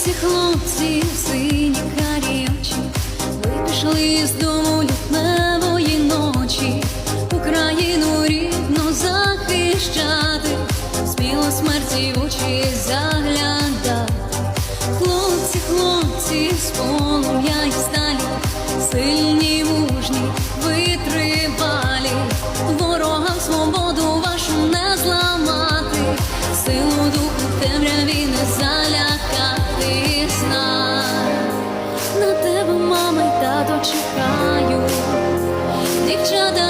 Хлопці, хлопці, сині карі очі, ви пішли з дому лютневої ночі, Україну рідну захищати, сміло смерті в очі заглядати. Хлопці, хлопці, з полум'я і сталі, сильні, мужні, витривалі, ворогам свободу вашу не зламати, силу духу в темряві не залякати мами та дочекаю, дівчата.